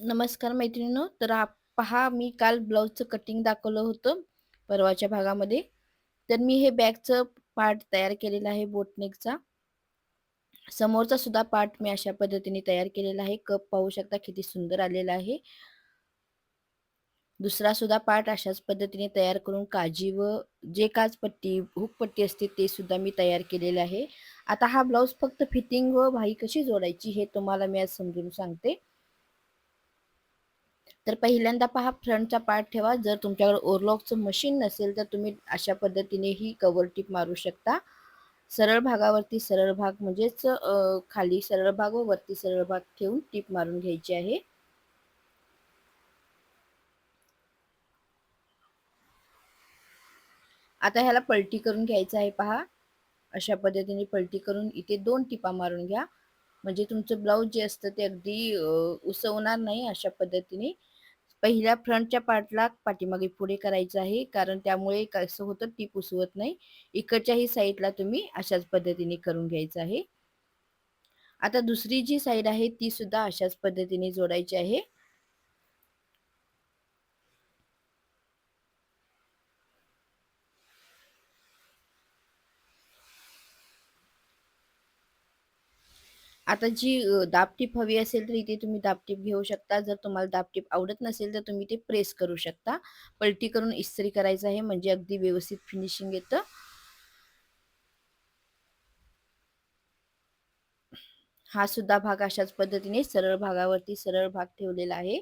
नमस्कार मैत्रिणींनो तर आप पहा मी काल ब्लाऊजचं कटिंग दाखवलं होतं परवाच्या भागामध्ये. तर मी हे बॅगचं पार्ट तयार केलेलं आहे बोटनेकचा समोरचा सुद्धा पार्ट मी अशा पद्धतीने तयार केलेला आहे. कप पाहू शकता किती सुंदर आलेला आहे. दुसरा सुद्धा पार्ट अशाच पद्धतीने तयार करून काजी व जे काच पट्टी हुक पट्टी असते ते सुद्धा मी तयार केलेले आहे. आता हा ब्लाऊज फक्त फिटिंग व भाई कशी जोडायची हे तुम्हाला मी आज समजून सांगते. तर पहिल्यांदा पहा फ्रंटचा पार्ट ठेवा. जर तुमच्याकडे ओरलॉकचं मशीन नसेल तर तुम्ही अशा पद्धतीने ही कवर टिप मारू शकता. सरळ भागावरती सरळ भाग म्हणजेच खाली सरळ भाग व वरती सरळ भाग ठेवून टिप मारून घ्यायची आहे. आता ह्याला पलटी करून घ्यायचं आहे पहा. अशा पद्धतीने पलटी करून इथे दोन टिपा मारून घ्या. म्हणजे तुमचं ब्लाऊज जे असतं ते अगदी उसवणार नाही अशा पद्धतीने. पहिल्या फ्रंटच्या पार्टला पाठीमागे पुढे करायचं आहे कारण त्यामुळे कसं होतं ती पुसवत नाही. इकडच्याही साईडला तुम्ही अशाच पद्धतीने करून घ्यायचं आहे. आता दुसरी जी साईड आहे ती सुद्धा अशाच पद्धतीने जोडायची आहे. आता जी दाबटीप हवी असेल तर इथे तुम्ही दाबटीप घेऊ शकता. जर तुम्हाला दाबटीप आवडत नसेल तर तुम्ही ते प्रेस करू शकता. पलटी करून इस्त्री करायचं आहे म्हणजे अगदी व्यवस्थित फिनिशिंग येतं. हा सुद्धा भाग अशाच पद्धतीने सरळ भागावरती सरळ भाग ठेवलेला आहे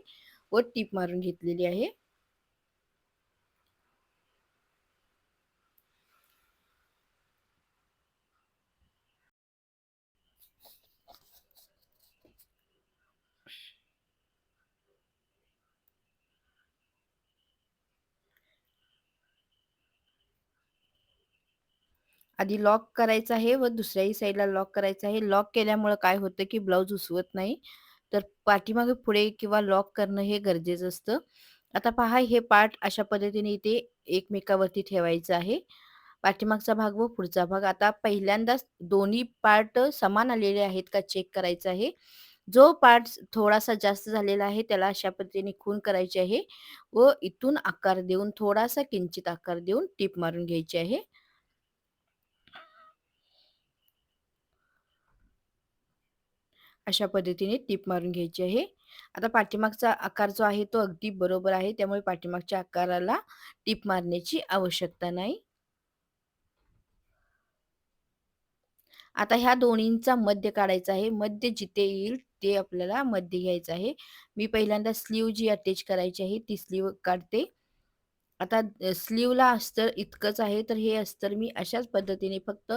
व टीप मारून घेतलेली आहे. आधी लॉक करायचं आहे व दुसऱ्याही साईडला लॉक करायचं आहे. लॉक केल्यामुळं काय होतं की ब्लाऊज उसवत नाही. तर पाठीमागे पुढे किंवा लॉक करणं हे गरजेचं असतं. आता पहा हे पार्ट अशा पद्धतीने इथे एकमेकावरती ठेवायचं आहे. पाठीमागचा भाग व पुढचा भाग. आता पहिल्यांदाच दोन्ही पार्ट समान आलेले आहेत का चेक करायचं आहे. जो पार्ट थोडासा जास्त झालेला आहे त्याला अशा पद्धतीने खून करायची आहे व इथून आकार देऊन थोडासा किंचित आकार देऊन टीप मारून घ्यायची आहे. अशा पद्धतीने टीप मारून घ्यायची आहे. आता पाठीमागचा आकार जो आहे तो अगदी बरोबर आहे त्यामुळे पाठीमागच्या आकाराला टीप मारण्याची आवश्यकता नाही. आता ह्या दोन्हींचा मध्य काढायचा आहे. मध्य जिथे येईल ते आपल्याला मध्य घ्यायचं आहे. मी पहिल्यांदा स्लीव जी अटॅच करायची आहे ती स्लीव काढते. आता स्लीवला अस्तर इतकंच आहे तर हे अस्तर मी अशाच पद्धतीने फक्त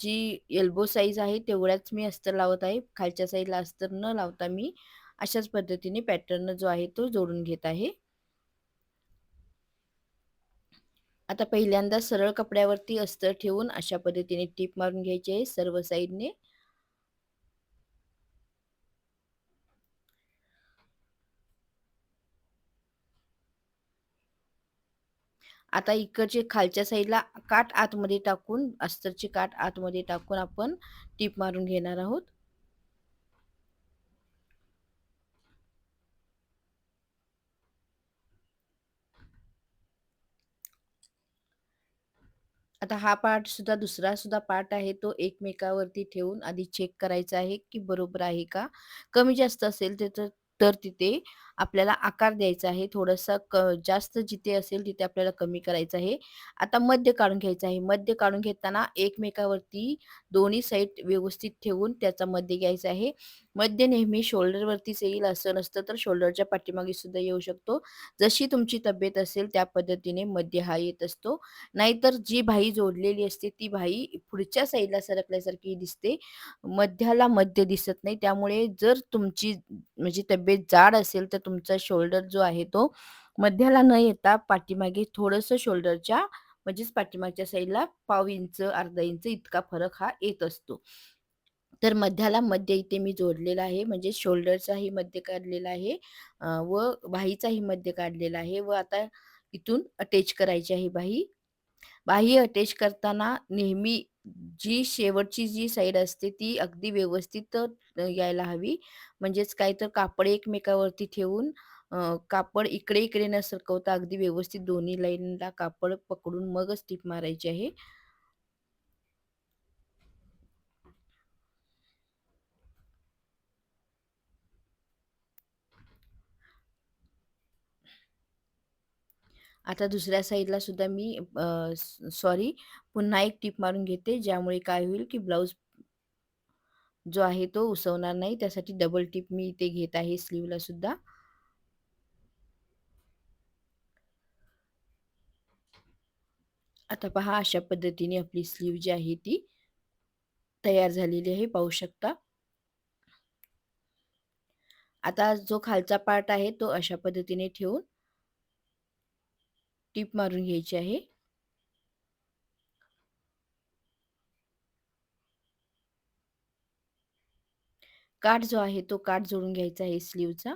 जी एल्बो साईज आहे तेवढ्याच मी अस्तर लावत आहे. खालच्या साईडला अस्तर न लावता मी अशाच पद्धतीने पॅटर्न जो आहे तो जोडून घेत आहे. आता पहिल्यांदा सरळ कपड्यावरती अस्तर ठेवून अशा पद्धतीने टीप मारून घ्यायची आहे सर्व साईडने आता इकडचे खालच्या साईडला काट आतमध्ये टाकून अस्तरची काट आतमध्ये टाकून आपण टीप मारून घेणार आहोत. आता हा पार्ट सुद्धा दुसरा सुद्धा पार्ट आहे तो एकमेकावरती ठेवून आधी चेक करायचा आहे की बरोबर आहे का? कमी जास्त असेल तर तर तिथे आपल्याला आकार द्यायचा आहे थोडासा क जास्त जिथे असेल तिथे आपल्याला कमी करायचं आहे. आता मध्य काढून घ्यायचं आहे. मध्य काढून घेताना एकमेकावरती दोन्ही साईड व्यवस्थित ठेवून त्याचा मध्य घ्यायचा आहे. मध्य नेहमी शोल्डरवरतीच येईल असं नसतं तर शोल्डरच्या पाठीमागे सुद्धा येऊ शकतो. जशी तुमची तब्येत असेल त्या पद्धतीने मध्य हा येत असतो. नाहीतर जी भाई जोडलेली असते ती भाई पुढच्या साईडला सरकल्यासारखी दिसते. मध्याला मध्य दिसत नाही. त्यामुळे जर तुमची म्हणजे तब्येत जाड असेल तर तुमचा शोल्डर जो आहे तो मध्याला न येता पाठीमागे थोडंसं शोल्डरच्या म्हणजेच पाठीमागच्या साईडला पाव इंच अर्धा इंच इतका फरक हा येत असतो. तर मध्याला मध्य इथे मी जोडलेला आहे म्हणजे शोल्डरचाही मध्य काढलेला आहे व बाहीचाही मध्य काढलेला आहे व आता इथून अटॅच करायची आहे बाही. बाही अटॅच करताना नेहमी जी शेवटची जी साईड असते ती अगदी व्यवस्थित यायला हवी. म्हणजेच काय तर कापड एकमेकावरती ठेवून अ, कापड इकडे-इकडे न सरकवता अगदी व्यवस्थित दोन्ही लाईनला कापड पकडून मगच टीप मारायची आहे. आता दुसऱ्या साईडला सुद्धा मी सॉरी पुन्हा एक टीप मारून घेते ज्यामुळे काय होईल की ब्लाऊज जो आहे तो उसवणार नाही. त्यासाठी डबल टिप मी इथे घेत आहे स्लीवला सुद्धा. आता पहा अशा पद्धतीने आपली स्लीव जी आहे ती तयार झालेली आहे पाहू शकता. आता जो खालचा पार्ट आहे तो अशा पद्धतीने ठेवून टीप मारून घ्यायची आहे. काठ जो आहे तो काठ जोडून घ्यायचा आहे स्लीव्हचा.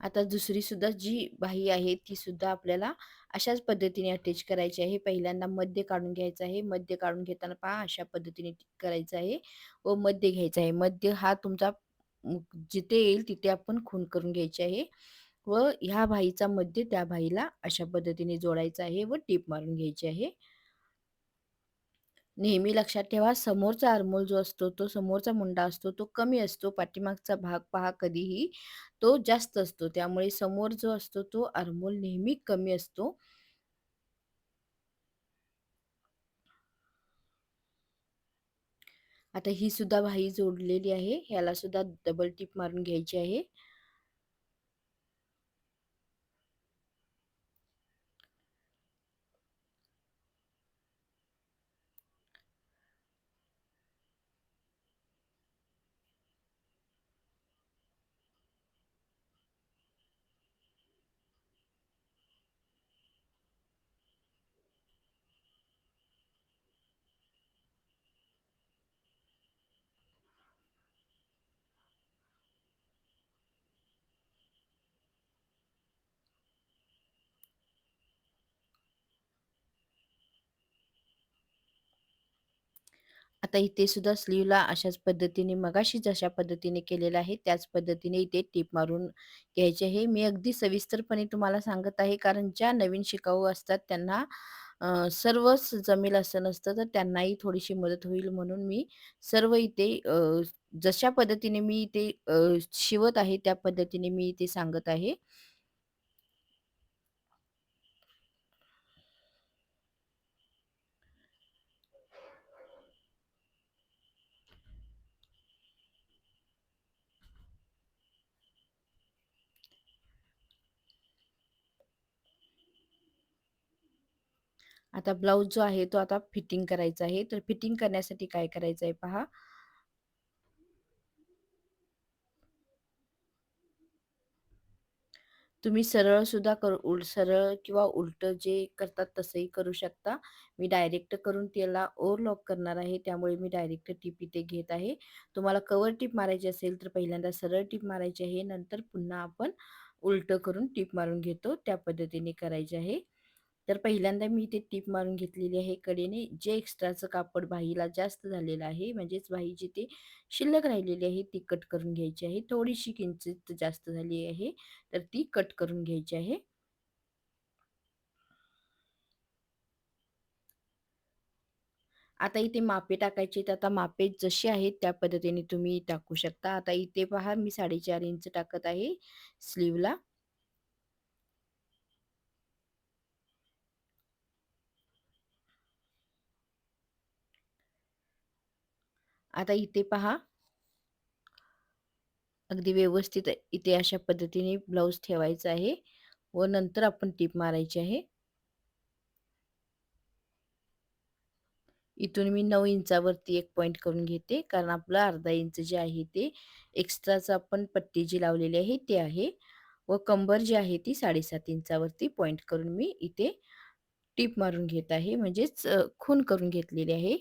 आता दुसरी सुद्धा जी बाही आहे ती सुद्धा आपल्याला अशाच पद्धतीने अटॅच करायची आहे. पहिल्यांदा मध्य काढून घ्यायचं आहे. मध्य काढून घेताना पहा अशा पद्धतीने करायचं आहे व मध्य घ्यायचा आहे. मध्य हा तुमचा जिथे येईल तिथे आपण खून करून घ्यायची आहे व ह्या भाईचा मध्य त्या भाईला अशा पद्धतीने जोडायचा आहे व टीप मारून घ्यायची आहे. नेहमी लक्षात ठेवा समोरचा आर्मोल जो असतो तो समोरचा मुंडा असतो तो कमी असतो. पाठीमागचा भाग पहा कधीही तो जास्त असतो. त्यामुळे समोर जो असतो तो आर्मोल नेहमी कमी असतो. आता ही सुद्धा भाई जोडलेली आहे. ह्याला सुद्धा डबल टिप मारून घ्यायची आहे. आता इथे सुद्धा स्लीवला अशाच पद्धतीने मगाशी जशा पद्धतीने केलेलं आहे त्याच पद्धतीने इथे टीप मारून घ्यायची आहे. मी अगदी सविस्तरपणे तुम्हाला सांगत आहे कारण ज्या नवीन शिकाऊ असतात त्यांना अ, सर्वच जमेल असं नसतं तर त्यांनाही थोडीशी मदत होईल म्हणून मी सर्व इथे अ, जशा पद्धतीने मी इथे अ, शिवत आहे त्या पद्धतीने मी इथे सांगत आहे. आता ब्लाऊज जो आहे तो आता फिटिंग करायचा आहे. तर फिटिंग करण्यासाठी काय करायचं आहे पहा. तुम्ही सरळ सुद्धा करू उल सरळ किंवा उलटं जे करतात तसंही करू शकता. मी डायरेक्ट करून त्याला ओव्हरलॉक करणार आहे. त्यामुळे मी डायरेक्ट टीप इथे घेत आहे. तुम्हाला कवर टीप मारायची असेल तर पहिल्यांदा सरळ टिप मारायची आहे. नंतर पुन्हा आपण उलटं करून टिप मारून घेतो त्या पद्धतीने करायचे आहे. तर पहिल्यांदा मी इथे टीप मारून घेतलेली आहे कडेने. जे एक्स्ट्राचं कापड बाहीला जास्त झालेलं आहे, म्हणजेच बाही जिथे शिल्लक राहिलेली आहे ती कट करून घ्यायची आहे. थोडीशी किंचित जास्त झाली आहे, तर ती कट करून घ्यायची आहे. आता इथे मापे टाकायचे तर आता मापे जशी आहेत त्या पद्धतीने तुम्ही टाकू शकता. आता इथे पहा मी 4.5 इंच टाकत आहे स्लीव्हला. आता इथे पहा. अगदी व्यवस्थित इथे अशा पद्धतीने ब्लाऊज ठेवायचा आहे. व नंतर आपण टीप मारायची आहे. इथून मी नऊ इंचावरती एक पॉईंट करून घेते. कारण आपलं अर्धा इंच जे आहे ते एक्स्ट्राचं आपण पट्टी जी लावलेली आहे ते आहे. व कंबर जी आहे ती 7.5 इंचावरती पॉईंट करून मी इथे टीप मारून घेत आहे. म्हणजेच खून करून घेतलेली आहे.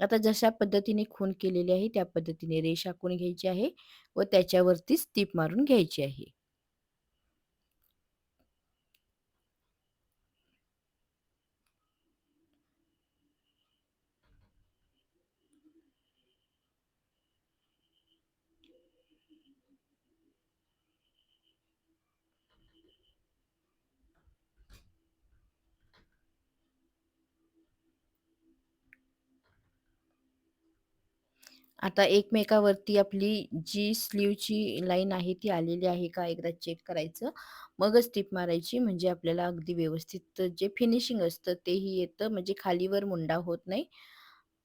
आता जशा पद्धतीने खून केलेली आहे त्या पद्धतीने रेष आखून घ्यायची आहे व त्याच्यावरतीच टीप मारून घ्यायची आहे. आता एकमेकावरती आपली जी स्लीवची लाईन आहे ती आलेली आहे का एकदा चेक करायचं. मगच टिप मारायची म्हणजे आपल्याला अगदी व्यवस्थित जे फिनिशिंग असतं तेही येतं म्हणजे खालीवर मुंडा होत नाही.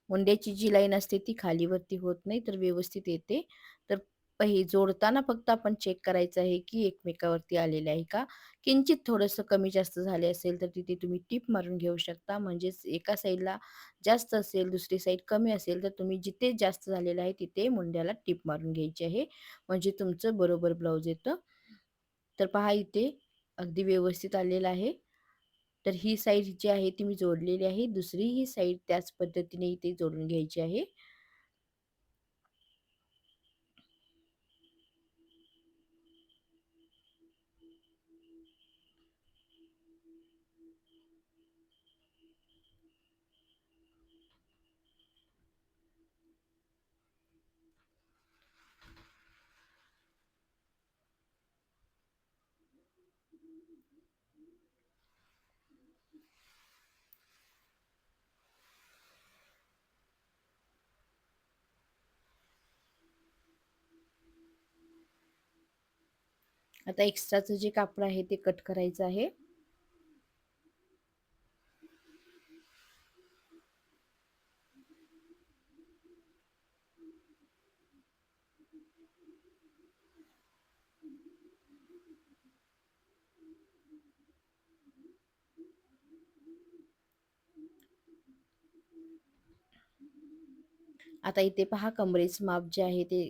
मुंड्याची जी लाईन असते ती खालीवरती होत नाही तर व्यवस्थित येते. तर हे जोडताना फक्त आपण चेक करायचं आहे की एकमेकावरती आलेलं आहे का? किंचित थोडंसं कमी जास्त झाले असेल तर तिथे तुम्ही टीप मारून घेऊ शकता. म्हणजेच एका साईडला जास्त असेल, दुसरी साईड कमी असेल तर तुम्ही जिथे जास्त झालेलं आहे तिथे मुंड्याला टीप मारून घ्यायची आहे. म्हणजे तुमचं बरोबर ब्लाऊज येतं. तर पहा इथे अगदी व्यवस्थित आलेलं आहे. तर ही साईड जी आहे ती मी जोडलेली आहे. दुसरी ही साईड त्याच पद्धतीने इथे जोडून घ्यायची आहे. आता एक्स्ट्राचं जे कापड आहे ते कट करायचं आहे. आता इथे पहा कमरेचं माप जे आहे ते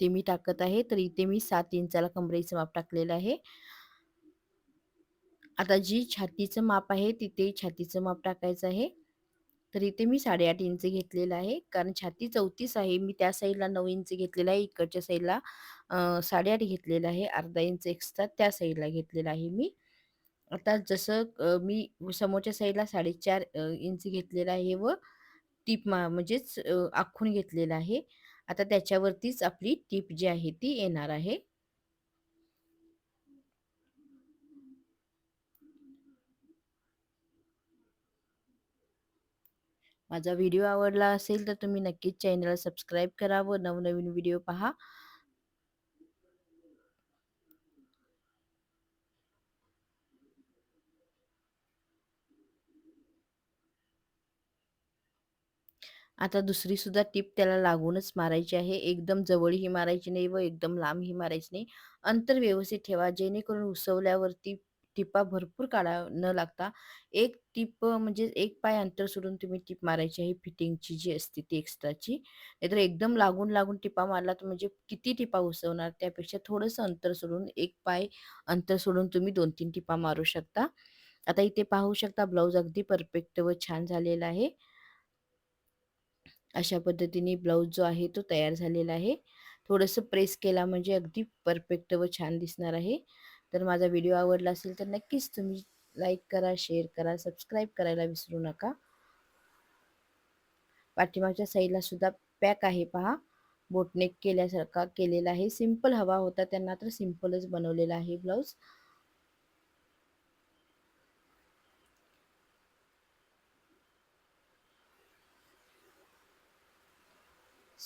इथे मी टाकत आहे. तर इथे मी सात इंचाला कमरेचं माप टाकलेलं आहे. आता जी छातीचं माप आहे तिथे छातीचं माप टाकायचं आहे. तर इथे मी 8.5 इंच घेतलेलं आहे. कारण छाती 34 आहे. मी त्या साईडला नऊ इंच घेतलेला आहे. इकडच्या साईडला अ, 8.5 घेतलेलं आहे. अर्धा इंच एक्स्ट्रा त्या साईडला घेतलेला आहे मी. आता जसं मी समोरच्या साईडला साडेचार इंच घेतलेलं आहे व टीप मा म्हणजेच आखून घेतलेलं आहे. आता त्याच्यावरतीच आपली टीप जी आहे ती येणार आहे. माझा व्हिडिओ आवडला असेल तर तुम्ही नक्कीच चॅनलला सबस्क्राईब करा व नवनवीन व्हिडिओ पहा. आता दुसरी सुद्धा टीप त्याला लागूनच मारायची आहे. एकदम जवळही मारायची नाही व एकदम लांबही मारायची नाही. अंतर व्यवस्थित ठेवा जेणेकरून उसवल्यावरती टिपा भरपूर काढा न लागता एक टीप म्हणजे एक पाय अंतर सोडून तुम्ही टीप मारायची आहे फिटिंगची जी असते ती एक्स्ट्राची. नाहीतर एकदम लागून, लागून टिपा मारला तर म्हणजे किती टिपा उसवणार त्यापेक्षा थोडंसं अंतर सोडून एक पाय अंतर सोडून तुम्ही 2-3 टिपा मारू शकता. आता इथे पाहू शकता ब्लाऊज अगदी परफेक्ट व छान झालेला आहे. अशा पद्धतीने ब्लाऊज जो आहे तो तयार झालेला आहे. थोडंसं प्रेस केला म्हणजे अगदी परफेक्ट व छान दिसणार आहे. तर माझा व्हिडिओ आवडला असेल तर नक्कीच तुम्ही लाईक करा, शेअर करा, सबस्क्राईब करायला विसरू नका. पाठीमागच्या साईडला सुद्धा पॅक आहे पहा. बोटनेक केल्यासारखा केलेला आहे. सिंपल हवा होता त्यांना तर सिंपलच बनवलेला आहे ब्लाऊज.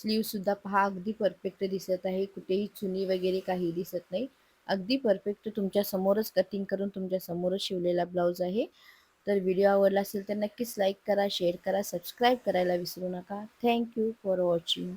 स्लीव सुद्धा पहा अगदी परफेक्ट दिसत आहे. कुठेही चुनी वगैरे काही दिसत नाही. अगदी परफेक्ट तुमच्या समोरच कटिंग करून तुमच्या समोरच शिवलेला ब्लाऊज आहे. तर व्हिडिओ आवडला असेल तर नक्कीच लाईक करा, शेअर करा, सबस्क्राईब करायला विसरू नका. Thank you for watching.